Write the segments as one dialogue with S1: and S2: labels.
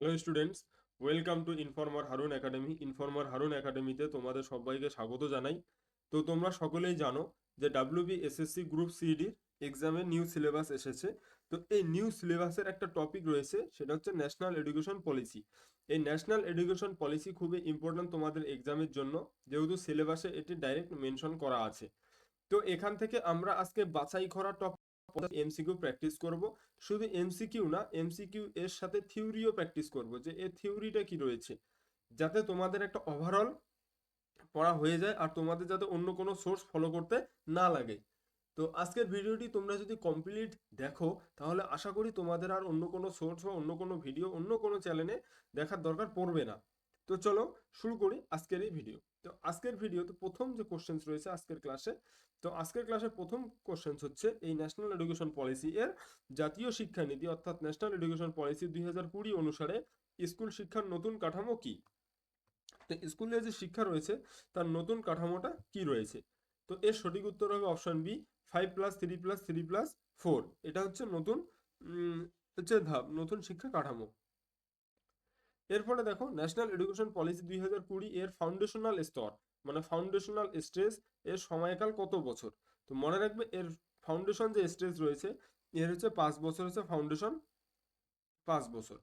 S1: Hello students welcome to informer Harun academy informer Harun একাডেমিতে তোমাদের সবাইকে স্বাগত জানাই। তো তোমরা সকলেই জানো যে ডাব্লিউবি এসএসসি গ্রুপ সিডির এক্সামের নিউ সিলেবাস এসেছে। তো এই নিউ সিলেবাসের একটা টপিক রয়েছে, সেটা হচ্ছে ন্যাশনাল এডুকেশন পলিসি এই ন্যাশনাল এডুকেশন পলিসি খুবই ইম্পর্ট্যান্ট তোমাদের এক্সামের জন্য, যেহেতু সিলেবাসে এটি ডাইরেক্ট মেনশন করা আছে। তো এখান থেকে আমরা আজকে বাছাই করা এমসিকিউ প্র্যাকটিস করব। শুধু এমসিকিউ না, এমসিকিউ এর সাথে থিওরিও প্র্যাকটিস করব যে এর থিওরিটা কি রয়েছে। যাতে তোমাদের একটা ওভারঅল পড়া হয়ে যায় আর তোমাদের যাতে অন্য কোনো সোর্স ফলো করতে না লাগে। তো আজকের ভিডিওটি তোমরা যদি কমপ্লিট দেখো, তাহলে আশা করি তোমাদের আর অন্য কোনো সোর্স বা অন্য কোনো ভিডিও অন্য কোনো চ্যানেলে দেখার দরকার পড়বে না। তো চলো শুরু করি আজকের এই ভিডিও তো আজকের ভিডিওতে প্রথম যে কোশ্চেন্স রয়েছে আজকের ক্লাসে তো আজকের ক্লাসের প্রথম কোশ্চেন্স হচ্ছে এই ন্যাশনাল এডুকেশন পলিসি এর জাতীয় শিক্ষানীতি, অর্থাৎ ন্যাশনাল এডুকেশন পলিসি দুই হাজার কুড়ি অনুসারে স্কুল শিক্ষার নতুন কাঠামো কি? তো স্কুলে যে শিক্ষা রয়েছে, তার নতুন কাঠামোটা কি রয়েছে? তো এর সঠিক উত্তর হবে option B five plus three plus three plus four এটা হচ্ছে নতুন হচ্ছে ধাপ, নতুন শিক্ষা কাঠামো। এরপরে দেখো ন্যাশনাল এডুকেশন পলিসি দুই হাজার কুড়ি এর ফাউন্ডেশনাল স্তর। মানে ফাউন্ডেশনাল স্টেজের সময়কাল কত বছর? তো মনে রাখবে, এর ফাউন্ডেশন যে স্টেজ রয়েছে, এর হচ্ছে পাঁচ বছর হচ্ছে ফাউন্ডেশন পাঁচ বছর।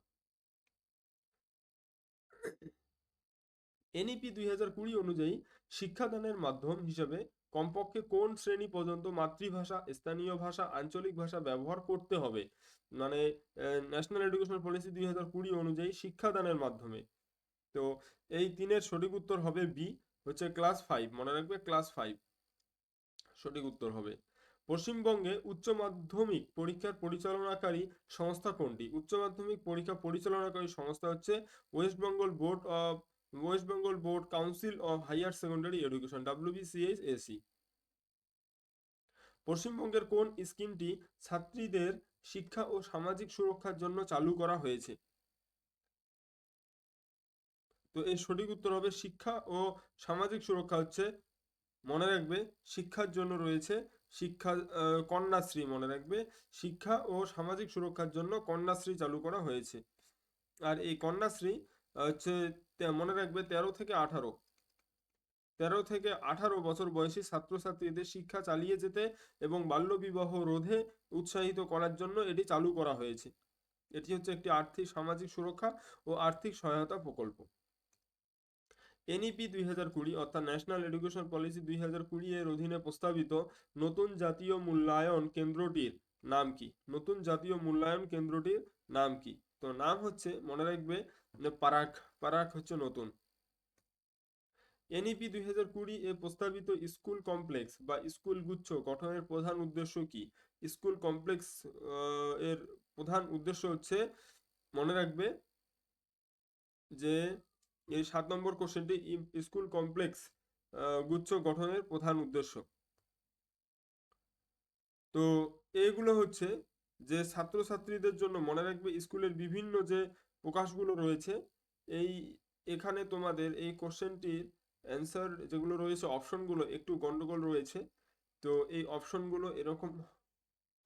S1: এনইপি দুই হাজার কুড়ি অনুযায়ী শিক্ষাদানের মাধ্যম হিসেবে কমপক্ষে কোন শ্রেণি পর্যন্ত মাতৃভাষা, স্থানীয় ভাষা, আঞ্চলিক ভাষা ব্যবহার করতে হবে? মানে ন্যাশনাল এডুকেশন পলিসি দুই হাজার কুড়ি অনুযায়ী শিক্ষাদানের মাধ্যমে। তো, এই তিনের সঠিক উত্তর হবে বি হচ্ছে ক্লাস ফাইভ মনে রাখবে ক্লাস ফাইভ সঠিক উত্তর হবে। পশ্চিমবঙ্গে উচ্চ মাধ্যমিক পরীক্ষার পরিচালনাকারী সংস্থা কোনটি? উচ্চ মাধ্যমিক পরীক্ষা পরিচালনাকারী সংস্থা হচ্ছে West Bengal board of West Bengal board council of higher secondary education WBCHSE পশ্চিমবঙ্গের কোন স্কিমটি ছাত্রীদের শিক্ষা ও সামাজিক সুরক্ষার জন্য চালু করা হয়েছে? তো এর সঠিক উত্তর হবে শিক্ষা ও সামাজিক সুরক্ষা হচ্ছে, মনে রাখবে, শিক্ষার জন্য রয়েছে, শিক্ষা কন্যাশ্রী মনে রাখবে, শিক্ষা ও সামাজিক সুরক্ষার জন্য কন্যাশ্রী চালু করা হয়েছে। আর এই কন্যাশ্রী হচ্ছে মনে রাখবে তেরো থেকে আঠারো। তেরো থেকে আঠারো বছর বয়সী ছাত্রছাত্রীদের শিক্ষা চালিয়ে যেতে এবং বাল্যবিবাহ রোধে উৎসাহিত করার জন্য এটি চালু করা হয়েছে। এটি হচ্ছে একটি আর্থিক, সামাজিক সুরক্ষা ও আর্থিক সহায়তা প্রকল্প। এনইপি দুই হাজার কুড়ি অর্থাৎ ন্যাশনাল এডুকেশন পলিসি দুই হাজার কুড়ি এর অধীনে প্রস্তাবিত নতুন জাতীয় মূল্যায়ন কেন্দ্রটির নাম কি? নতুন জাতীয় মূল্যায়ন কেন্দ্রটির নাম কি? তো নাম হচ্ছে, মনে রাখবে পারাক পারাক হচ্ছে নতুন। এনইপি দুই হাজার কুড়ি এ প্রস্তাবিত স্কুল কমপ্লেক্স বা স্কুল গুচ্ছ গঠনের প্রধান উদ্দেশ্য কি? স্কুল কমপ্লেক্স এর প্রধান উদ্দেশ্য হচ্ছে, মনে রাখবে যে এই সাত নম্বর কোশ্চেনটি স্কুল কমপ্লেক্স গুচ্ছ গঠনের প্রধান উদ্দেশ্য। তো এইগুলো হচ্ছে যে ছাত্রছাত্রীদের জন্য মনে রাখবে স্কুলের বিভিন্ন যে প্রকাশগুলো রয়েছে। এই এখানে তোমাদের এই কোশ্চেনটির অ্যান্সার যেগুলো রয়েছে অপশনগুলো একটু গন্ডগোল রয়েছে। তো এই অপশনগুলো এরকম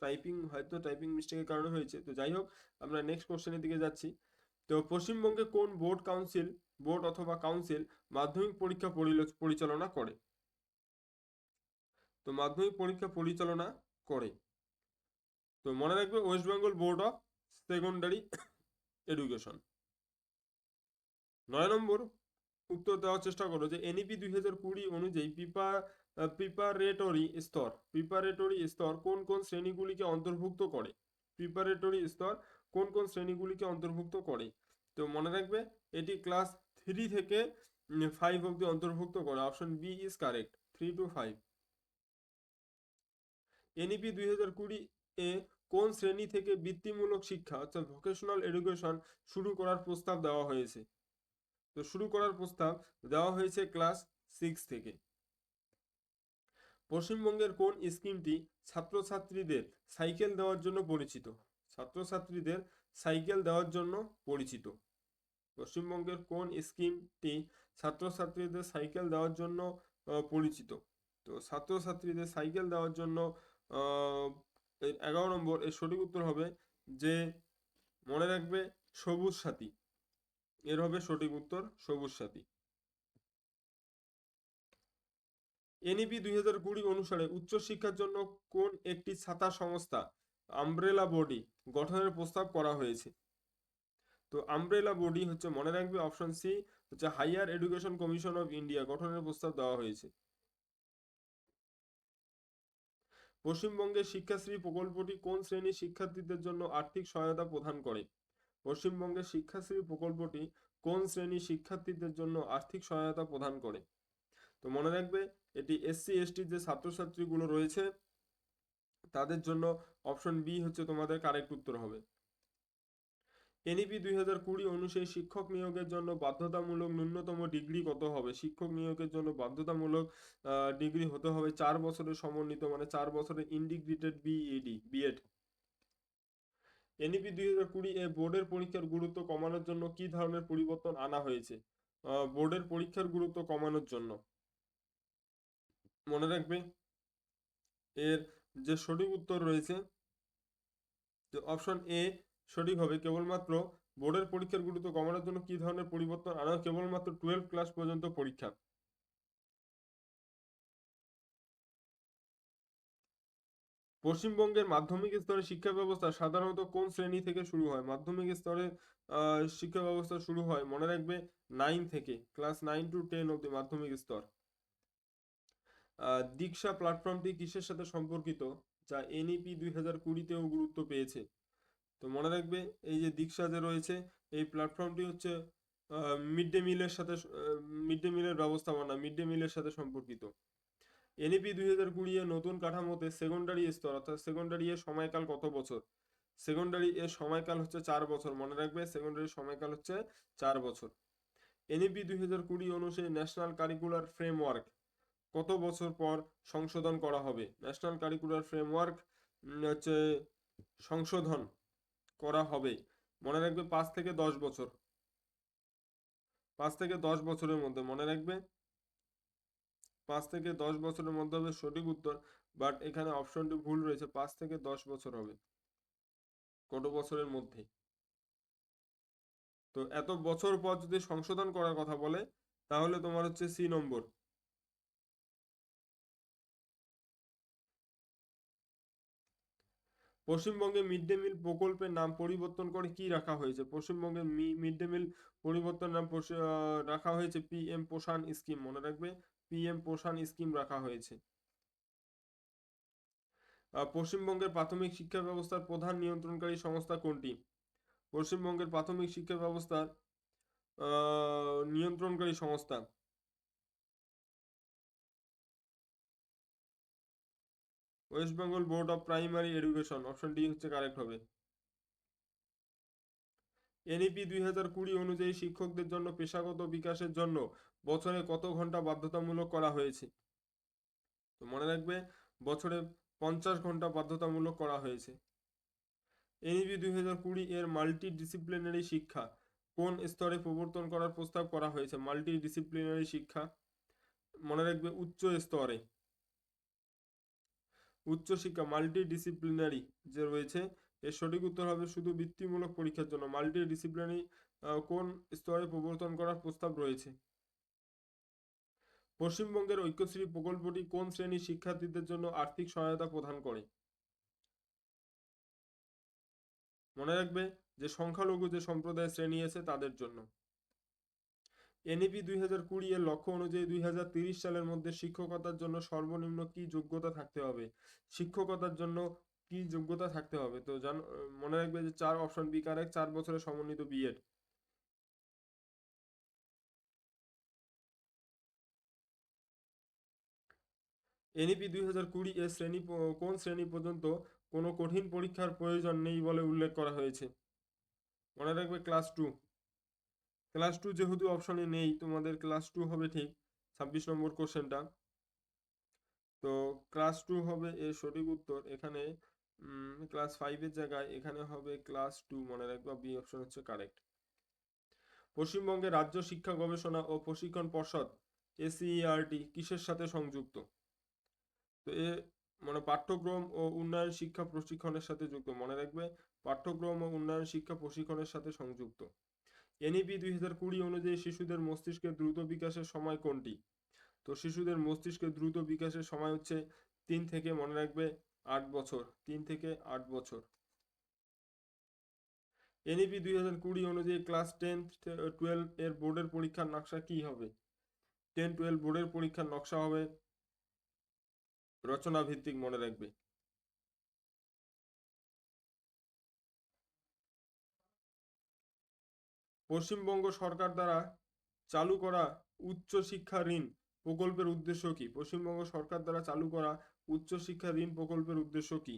S1: টাইপিং হয়তো টাইপিং মিস্টেকের কারণে হয়েছে। তো যাই হোক, আমরা নেক্সট কোশ্চেনের দিকে যাচ্ছি। তো পশ্চিমবঙ্গে কোন বোর্ড কাউন্সিল বোর্ড অথবা কাউন্সিল মাধ্যমিক পরীক্ষা পরিচালনা করে? তো মাধ্যমিক পরীক্ষা পরিচালনা করে। তো মনে রাখবে West Bengal board of secondary education. নয় নম্বর উত্তর দেওয়ার চেষ্টা করো যে এনইপি দুই হাজার কুড়ি অনুযায়ী প্রিপা প্রিপারেটরি স্তর প্রিপারেটরি স্তর কোন কোন শ্রেণীগুলিকে অন্তর্ভুক্ত করে? প্রিপারেটরি স্তর কোন কোন শ্রেণীগুলিকে অন্তর্ভুক্ত করে? তো মনে রাখবে এটি ক্লাস থ্রি থেকে ফাইভ অব্দি অন্তর্ভুক্ত করে। Option B is correct three two five NEP দুই হাজার কুড়ি এ কোন শ্রেণি থেকে বৃত্তিমূলক শিক্ষা অর্থাৎ ভোকেশনাল এডুকেশন শুরু করার প্রস্তাব দেওয়া হয়েছে? তো শুরু করার প্রস্তাব দেওয়া হয়েছে ক্লাস সিক্স থেকে। পশ্চিমবঙ্গের কোন স্কিমটি ছাত্রছাত্রীদের সাইকেল দেওয়ার জন্য পরিচিত? ছাত্রছাত্রীদের সাইকেল দেওয়ার জন্য পরিচিত। পশ্চিমবঙ্গের কোন স্কিমটি ছাত্রছাত্রীদের সাইকেল দেওয়ার জন্য পরিচিত? তো ছাত্রছাত্রীদের সাইকেল দেওয়ার জন্য এগারো নম্বর এর সঠিক উত্তর হবে যে, মনে রাখবে সবুজ সাথী। এর হবে সঠিক উত্তর সবুজ সাথী। এনইপি দুই হাজার কুড়ি অনুসারে উচ্চশিক্ষার জন্য কোন একটি ছাতা সংস্থা আমব্রেলা বডি গঠনের প্রস্তাব করা হয়েছে? তো আমব্রেলা বডি হচ্ছে মনে রাখবে অপশন সি, হচ্ছে higher education commission of India গঠনের প্রস্তাব দেওয়া হয়েছে। পশ্চিমবঙ্গের শিক্ষাশ্রী প্রকল্পটি কোন শ্রেণির শিক্ষার্থীদের জন্য আর্থিক সহায়তা প্রদান করে? পশ্চিমবঙ্গের শিক্ষাশ্রী প্রকল্পটি কোন শ্রেণির শিক্ষার্থীদের জন্য আর্থিক সহায়তা প্রদান করে? তো মনে রাখবে, এটি এসসি এসটি যে ছাত্রছাত্রীগুলো রয়েছে, তাদের জন্য অপশন বি হচ্ছে তোমাদের কারেক্ট উত্তর হবে। এনইপি দুই হাজার কুড়ি অনুযায়ী শিক্ষক নিয়োগের জন্য বাধ্যতামূলক ন্যূনতম ডিগ্রি কত হবে? শিক্ষক নিয়োগের জন্য বাধ্যতামূলক ডিগ্রি হতে হবে চার বছরের সমন্বিত মানে চার বছরের ইন্টিগ্রেটেড বিইডি বিএড এনইপি দুই হাজার কুড়ি এ বোর্ডের পরীক্ষার গুরুত্ব কমানোর জন্য কি ধরনের পরিবর্তন আনা হয়েছে? বোর্ডের পরীক্ষার গুরুত্ব কমানোর জন্য। মনে রাখবে, এর যে সঠিক উত্তর রয়েছে অপশন এ সঠিক হবে কেবলমাত্র বোর্ডের পরীক্ষার গুরুত্ব কমানোর জন্য কি ধরনের পরিবর্তন আনা? কেবলমাত্র টুয়েলভ ক্লাস পর্যন্ত পরীক্ষা। পশ্চিমবঙ্গের মাধ্যমিক স্তরে শিক্ষা ব্যবস্থা সাধারণত কোন শ্রেণি থেকে শুরু হয়? মাধ্যমিক স্তরে শিক্ষা ব্যবস্থা শুরু হয়, মনে রাখবে নাইন থেকে ক্লাস নাইন টু টেন অব্দি মাধ্যমিক স্তর। দীক্ষা প্ল্যাটফর্মটি কিসের সাথে সম্পর্কিত? যা এনইপি দুই হাজার কুড়িতেও গুরুত্ব পেয়েছে। তো মনে রাখবে এই যে দীক্ষা যে রয়েছে, এই প্ল্যাটফর্মটি হচ্ছে মিড ডে মিলের সাথে মিড ডে মিলের ব্যবস্থাপনা মিড ডে মিলের সাথে সম্পর্কিত। এনইপি দুই হাজার কুড়ি এর নতুন কাঠামোতে সেকেন্ডারি স্তর, অর্থাৎ সেকেন্ডারি এর সময়কাল কত বছর? সেকেন্ডারি এর সময়কাল হচ্ছে চার বছর, মনে রাখবে সেকেন্ডারি সময়কাল হচ্ছে চার বছর। এনইপি দুই হাজার কুড়ি অনুসারে ন্যাশনাল কারিকুলার ফ্রেমওয়ার্ক কত বছর পর সংশোধন করা হবে? ন্যাশনাল কারিকুলার ফ্রেমওয়ার্ক হচ্ছে সংশোধন। করা হবে। মনে রাখবে পাঁচ থেকে দশ বছর। পাঁচ থেকে দশ বছরের মধ্যে, মনে রাখবে? পাঁচ থেকে দশ বছরের মধ্যে হবে সঠিক উত্তর বাট এখানে অপশনটি ভুল রয়েছে, পাঁচ থেকে দশ বছর হবে। কত বছরের মধ্যে? তো এত বছর পর যদি সংশোধন করার কথা বলে, তাহলে তোমার হচ্ছে সি নম্বর। পশ্চিমবঙ্গে মিড ডে মিল প্রকল্পের নাম পরিবর্তন করে কি রাখা হয়েছে? পশ্চিমবঙ্গে মিড ডে মিল পরিবর্তন নাম রাখা হয়েছে পিএম পোষণ স্কিম। মনে রাখবে পিএম পোষণ স্কিম রাখা হয়েছে। পশ্চিমবঙ্গের প্রাথমিক শিক্ষা ব্যবস্থার প্রধান নিয়ন্ত্রণকারী সংস্থা কোনটি? পশ্চিমবঙ্গের প্রাথমিক শিক্ষা ব্যবস্থার নিয়ন্ত্রণকারী সংস্থা। West Bengal board of primary education option D হচ্ছে কারেক্ট হবে। এনইপি দুই হাজার কুড়ি অনুযায়ী শিক্ষকদের জন্য পেশাগত বিকাশের জন্য বছরে কত ঘণ্টা বাধ্যতামূলক করা হয়েছে? তো মনে রাখবে, বছরে পঞ্চাশ ঘণ্টা বাধ্যতামূলক করা হয়েছে। এনইপি দুই হাজার কুড়ি এর মাল্টি ডিসিপ্লিনারি শিক্ষা, কোন স্তরে প্রবর্তন করার প্রস্তাব করা হয়েছে? মাল্টি ডিসিপ্লিনারি শিক্ষা, মনে রাখবে উচ্চ স্তরে। উচ্চশিক্ষা মাল্টি ডিসিপ্লিনারি যে রয়েছে, এর সঠিক উত্তর হবে শুধু বৃত্তিমূলক পরীক্ষার জন্য। মাল্টি ডিসিপ্লিনারি কোন স্তরে প্রবর্তন করার প্রস্তাব রয়েছে? পশ্চিমবঙ্গের ঐক্যশ্রী প্রকল্পটি কোন শ্রেণির শিক্ষার্থীদের জন্য আর্থিক সহায়তা প্রদান করে? মনে রাখবে যে সংখ্যালঘু যে সম্প্রদায়ের শ্রেণি আছে তাদের জন্য। এনইপি দুই হাজার কুড়ি এর লক্ষ্য অনুযায়ী দুই হাজার তিরিশ সালের মধ্যে শিক্ষকতার জন্য সর্বনিম্ন কি যোগ্যতা থাকতে হবে? শিক্ষকতার জন্য কি যোগ্যতা থাকতে হবে? তো জান, মনে রাখবে যে চার অপশন বি কারেক্ট চার বছরের সমন্বিত বিএড এনইপি দুই হাজার কুড়ি এর শ্রেণি কোন শ্রেণি পর্যন্ত কোনো কঠিন পরীক্ষার প্রয়োজন নেই বলে উল্লেখ করা হয়েছে? মনে রাখবে ক্লাস টু ক্লাস টু যেহেতু অপশনে নেই, তোমাদের ক্লাস টু হবে ঠিক, ছাব্বিশ নম্বর কোশ্চেনটা তো ক্লাস টু হবে এর সঠিক উত্তর, এখানে ক্লাস ফাইভের জায়গায় এখানে হবে ক্লাস টু মনে রাখবা বি অপশন হচ্ছে কারেক্ট পশ্চিমবঙ্গের রাজ্য শিক্ষা গবেষণা ও প্রশিক্ষণ পর্ষদ এসিইআরটি কিসের সাথে সংযুক্ত? তো এ মানে পাঠ্যক্রম ও উন্নয়ন শিক্ষা প্রশিক্ষণের সাথে যুক্ত, মনে রাখবে, পাঠ্যক্রম ও উন্নয়ন শিক্ষা প্রশিক্ষণের সাথে সংযুক্ত। এনইপি দুই হাজার কুড়ি অনুযায়ী শিশুদের মস্তিষ্কের দ্রুত বিকাশের সময় কোনটি? তো শিশুদের মস্তিষ্কের দ্রুত বিকাশের সময় হচ্ছে তিন থেকে, মনে রাখবে, আট বছর। তিন থেকে আট বছর। এনইপি দুই হাজার কুড়ি অনুযায়ী ক্লাস টেন, টুয়েলভ এর বোর্ডের পরীক্ষার নকশা কি হবে? টেন, টুয়েলভ বোর্ডের পরীক্ষার নকশা হবে রচনা ভিত্তিক মনে রাখবে। পশ্চিমবঙ্গ সরকার দ্বারা চালু করা উচ্চ শিক্ষা ঋণ প্রকল্পের উদ্দেশ্য কি? পশ্চিমবঙ্গ সরকার দ্বারা চালু করা উচ্চ শিক্ষা ঋণ প্রকল্পের উদ্দেশ্য কি?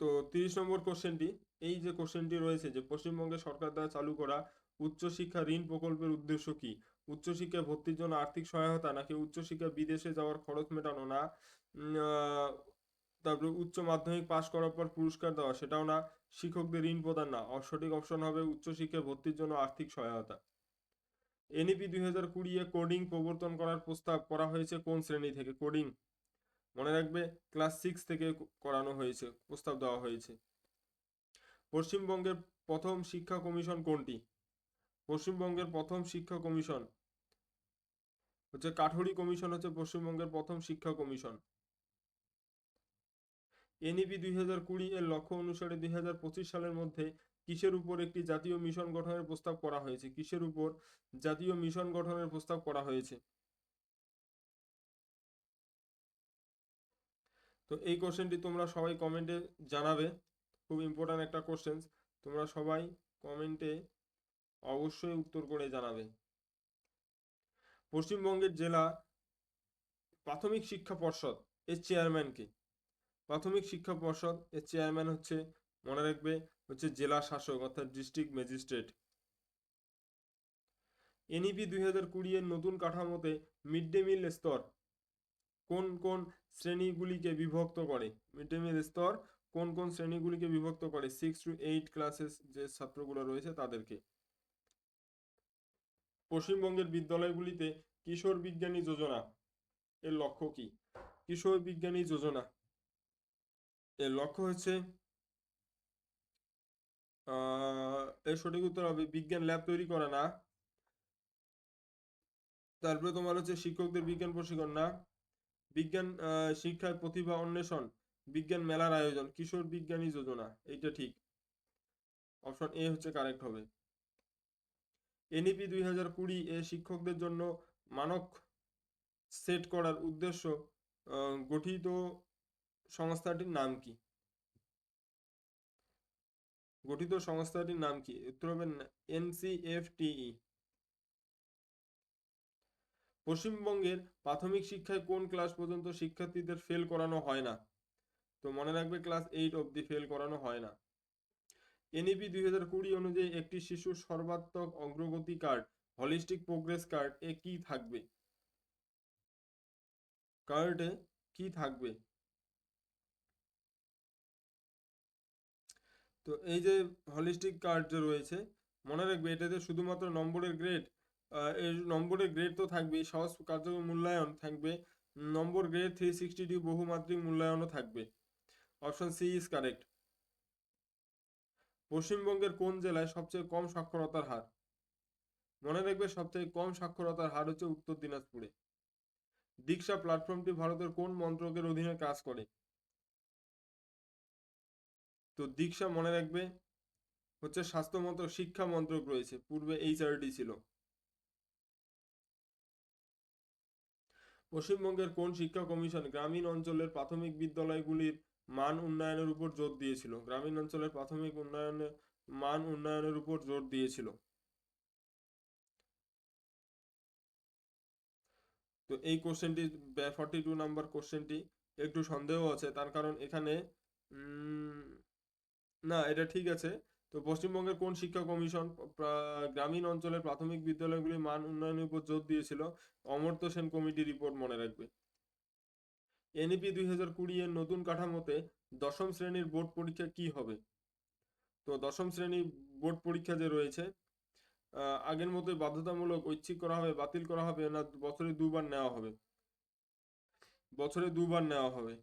S1: তো তিরিশ নম্বর কোশ্চেনটি এই যে কোশ্চেনটি রয়েছে যে পশ্চিমবঙ্গের সরকার দ্বারা চালু করা উচ্চশিক্ষা ঋণ প্রকল্পের উদ্দেশ্য কি? উচ্চশিক্ষায় ভর্তির জন্য আর্থিক সহায়তা নাকি উচ্চশিক্ষা বিদেশে যাওয়ার খরচ মেটানো না? তারপরে উচ্চ মাধ্যমিক পাশ করার পর পুরস্কার দেওয়া, সেটাও না। শিক্ষকদের ঋণ প্রদান না। সঠিক অপশন হবে উচ্চশিক্ষায় ভর্তির জন্য আর্থিক সহায়তা। এনইপি দুই হাজার কুড়ি এ কোডিং প্রবর্তন করার প্রস্তাব করা হয়েছে কোন শ্রেণি থেকে? কোডিং। মনে রাখবে, ক্লাস সিক্স থেকে করানো হয়েছে, প্রস্তাব দেওয়া হয়েছে। পশ্চিমবঙ্গের প্রথম শিক্ষা কমিশন কোনটি? পশ্চিমবঙ্গের প্রথম শিক্ষা কমিশন। হচ্ছে কাঠুরি কমিশন হচ্ছে পশ্চিমবঙ্গের প্রথম শিক্ষা কমিশন। এনইপি দুই হাজার কুড়ি এর লক্ষ্য অনুসারে দুই হাজার পঁচিশ সালের মধ্যে কিসের উপর একটি জাতীয় মিশন গঠনের প্রস্তাব করা হয়েছে? কিসের উপর জাতীয় মিশন গঠনের প্রস্তাব করা হয়েছে? তো এই কোশ্চেনটি তোমরা সবাই কমেন্টে জানাবে। খুব ইম্পর্ট্যান্ট একটা কোশ্চেন তোমরা সবাই কমেন্টে অবশ্যই উত্তর করে জানাবে। পশ্চিমবঙ্গের জেলা প্রাথমিক শিক্ষা পর্ষদ এর চেয়ারম্যানকে প্রাথমিক শিক্ষা পর্ষদ এর চেয়ারম্যান হচ্ছে, মনে রাখবে, হচ্ছে জেলা শাসক, অর্থাৎ ডিস্ট্রিক্ট ম্যাজিস্ট্রেট এনইপি দুই হাজার কুড়ি এর নতুন কাঠামোতে মিড ডে মিল স্তর কোন কোন শ্রেণীগুলিকে বিভক্ত করে? মিড ডে মিল স্তর কোন কোন শ্রেণীগুলিকে বিভক্ত করে? সিক্স টু এইট ক্লাসেস যে ছাত্রগুলো রয়েছে তাদেরকে। পশ্চিমবঙ্গের বিদ্যালয়গুলিতে কিশোর বিজ্ঞানী যোজনা এর লক্ষ্য কি? কিশোর বিজ্ঞানী যোজনা। এর লক্ষ্য হচ্ছে এর সঠিক উত্তর হবে বিজ্ঞান ল্যাব তৈরি করা না। তারপরে তোমার হচ্ছে শিক্ষকদের বিজ্ঞান প্রশিক্ষণ না। বিজ্ঞান শিক্ষায় প্রতিভা অন্বেষণ, বিজ্ঞান মেলার আয়োজন, কিশোর বিজ্ঞানী যোজনা, এইটা ঠিক। অপশন এ হচ্ছে কারেক্ট হবে। এনইপি দুই হাজার কুড়ি এ শিক্ষকদের জন্য মানক সেট করার উদ্দেশ্য গঠিত সংস্থাটির নাম কি? গঠিত সংস্থাটির নাম কি? উত্তর হবে এনসিএফটিই পশ্চিমবঙ্গের প্রাথমিক শিক্ষায় কোন ক্লাস পর্যন্ত শিক্ষার্থীদের ফেল করানো হয় না? তো মনে রাখবে ক্লাস এইট অবধি ফেল করানো হয় না। এনইপি দুই হাজার কুড়ি অনুযায়ী একটি শিশুর সর্বাত্মক অগ্রগতি কার্ড হলিস্টিক প্রোগ্রেস কার্ড এ কি থাকবে? কার্ডে কি থাকবে? তো এই যে হলিস্টিক কার্ড যে রয়েছে, মনে রাখবে এটাতে শুধুমাত্র নম্বরের গ্রেড এর নম্বরের গ্রেড তো থাকবেই, সহজ কার্যকর মূল্যায়ন থাকবে, নম্বর গ্রেড থ্রি সিক্সটি টু বহুমাত্রিক মূল্যায়নও থাকবে। অপশন সি ইজ কারেক্ট পশ্চিমবঙ্গের কোন জেলায় সবচেয়ে কম সাক্ষরতার হার? মনে রাখবে সবচেয়ে কম সাক্ষরতার হার হচ্ছে উত্তর দিনাজপুরে। দীক্ষা প্ল্যাটফর্মটি ভারতের কোন মন্ত্রকের অধীনে কাজ করে? তো দীক্ষা মনে রাখবে, হচ্ছে স্বাস্থ্য মন্ত্রক শিক্ষা মন্ত্রক রয়েছে, পূর্বে এইচআরডি ছিল। পশ্চিমবঙ্গের কোন শিক্ষা কমিশন গ্রামীণ অঞ্চলের প্রাথমিক বিদ্যালয়গুলির মান উন্নয়নের উপর জোর দিয়েছিল? গ্রামীণ অঞ্চলের প্রাথমিক উন্নয়নে মান উন্নয়নের উপর জোর দিয়েছিল। তো এই কোশ্চেনটি ফর্টি টু নাম্বার কোশ্চেনটি, একটু সন্দেহ আছে, তার কারণ এখানে না, এটা ঠিক আছে। তো পশ্চিমবঙ্গের কোন শিক্ষা কমিশন গ্রামীণ অঞ্চলের প্রাথমিক বিদ্যালয়গুলির মান উন্নয়নের উপর জোর দিয়েছিল? অমর্ত্য সেন কমিটি রিপোর্ট মনে রাখবে। এনইপি দুই হাজার কুড়ি এর নতুন কাঠামোতে দশম শ্রেণির বোর্ড পরীক্ষা কি হবে? তো দশম শ্রেণির বোর্ড পরীক্ষা যে রয়েছে আগের মতোই বাধ্যতামূলক ঐচ্ছিক করা হবে, বাতিল করা হবে, না বছরে দুবার নেওয়া হবে? বছরে দুবার নেওয়া হবে।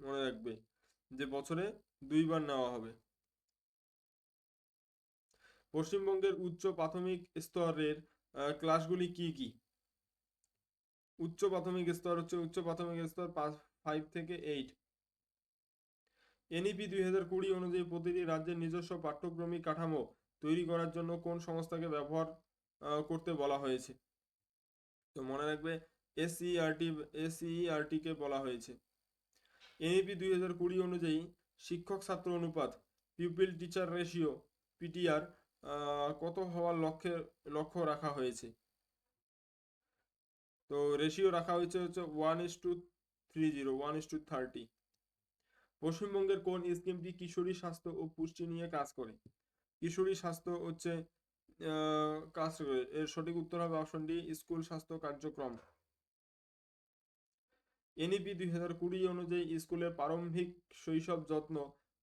S1: মনে রাখবে। যে বছরে দুইবার নেওয়া হবে। পশ্চিমবঙ্গের উচ্চ প্রাথমিক স্তরের ক্লাসগুলি কি কি? উচ্চ প্রাথমিক স্তর হচ্ছে উচ্চ প্রাথমিক স্তর ফাইভ থেকে এইট এনইপি দুই হাজার কুড়ি অনুযায়ী প্রতিটি রাজ্যের নিজস্ব পাঠ্যক্রমিক কাঠামো তৈরি করার জন্য কোন সংস্থাকে ব্যবহার করতে বলা হয়েছে? তো মনে রাখবে এসইআরটি এসইআরটি কে বলা হয়েছে। এনইপি দুই হাজার কুড়ি অনুযায়ী শিক্ষক ছাত্র অনুপাত পিপিল টিচার রেশিও পিটিআর কত হওয়ার লক্ষ্যে, লক্ষ্য রাখা হয়েছে? তো রেশিও রাখা হয়েছে হচ্ছে one is to three zero one is to thirty পশ্চিমবঙ্গের কোন স্কিমটি কিশোরী স্বাস্থ্য ও পুষ্টি নিয়ে কাজ করে? কিশোরী স্বাস্থ্য হচ্ছে কাজ করে। এর সঠিক উত্তর হবে অপশন ডি স্কুল স্বাস্থ্য কার্যক্রম। এনইপি দুই হাজার কুড়ি অনুযায়ী স্কুলের প্রারম্ভিক শৈশব যত্ন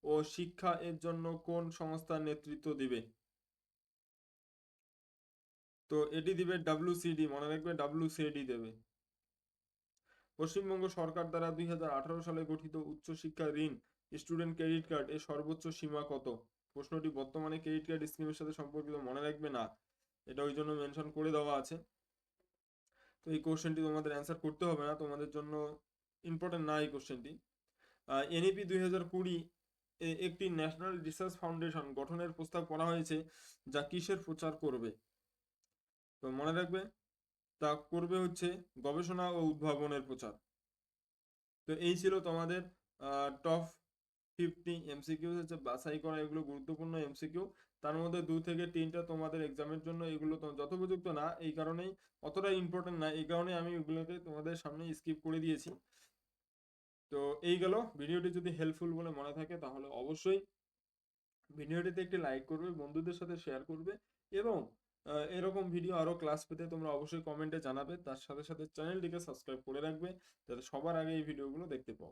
S1: ও শিক্ষা এর জন্য কোন সংস্থা নেতৃত্ব দিবে? তো এটি দিবে ডাব্লিউসিডি মনে রাখবে ডাব্লিউসিডি দেবে। পশ্চিমবঙ্গ সরকার দ্বারা দুই হাজার আঠারো সালে গঠিত উচ্চশিক্ষা ঋণ, স্টুডেন্ট ক্রেডিট কার্ড এর সর্বোচ্চ সীমা কত? প্রশ্নটি বর্তমানে ক্রেডিট কার্ড স্কিমের সাথে সম্পর্কিত মনে রাখবে না। এটা ওই জন্য মেনশন করে দেওয়া আছে। তো এই কোশ্চেনটি তোমাদের অ্যান্সার করতে হবে না। তোমাদের জন্য ইম্পর্টেন্ট না এই কোশ্চেনটি এনইপি দুই হাজার কুড়ি একটি ন্যাশনাল রিসার্চ ফাউন্ডেশন গঠনের প্রস্তাব করা হয়েছে, যা কিসের প্রচার করবে? তো মনে রাখবে, তা করবে হচ্ছে গবেষণা ও উদ্ভাবনের প্রচার। তো এই ছিল তোমাদের টপ ফিফটি এমসিকিউ হচ্ছে বাছাই করা, এগুলো গুরুত্বপূর্ণ এমসিকিউ তার মধ্যে দু থেকে তিনটা তোমাদের এক্সামের জন্য এগুলো যথোপযুক্ত না, এই কারণেই অতটা ইম্পর্টেন্ট না, এই কারণে আমি এগুলোকে তোমাদের সামনে স্কিপ করে দিয়েছি। তো এই গেল, ভিডিওটি যদি হেল্পফুল বলে মনে থাকে তাহলে অবশ্যই ভিডিওটিতে একটি লাইক করবে, বন্ধুদের সাথে শেয়ার করবে এবং এরকম ভিডিও আরও ক্লাস পেতে তোমরা অবশ্যই কমেন্টে জানাবে, তার সাথে সাথে চ্যানেলটিকে সাবস্ক্রাইব করে রাখবে, যাতে সবার আগে এই ভিডিওগুলো দেখতে পাও।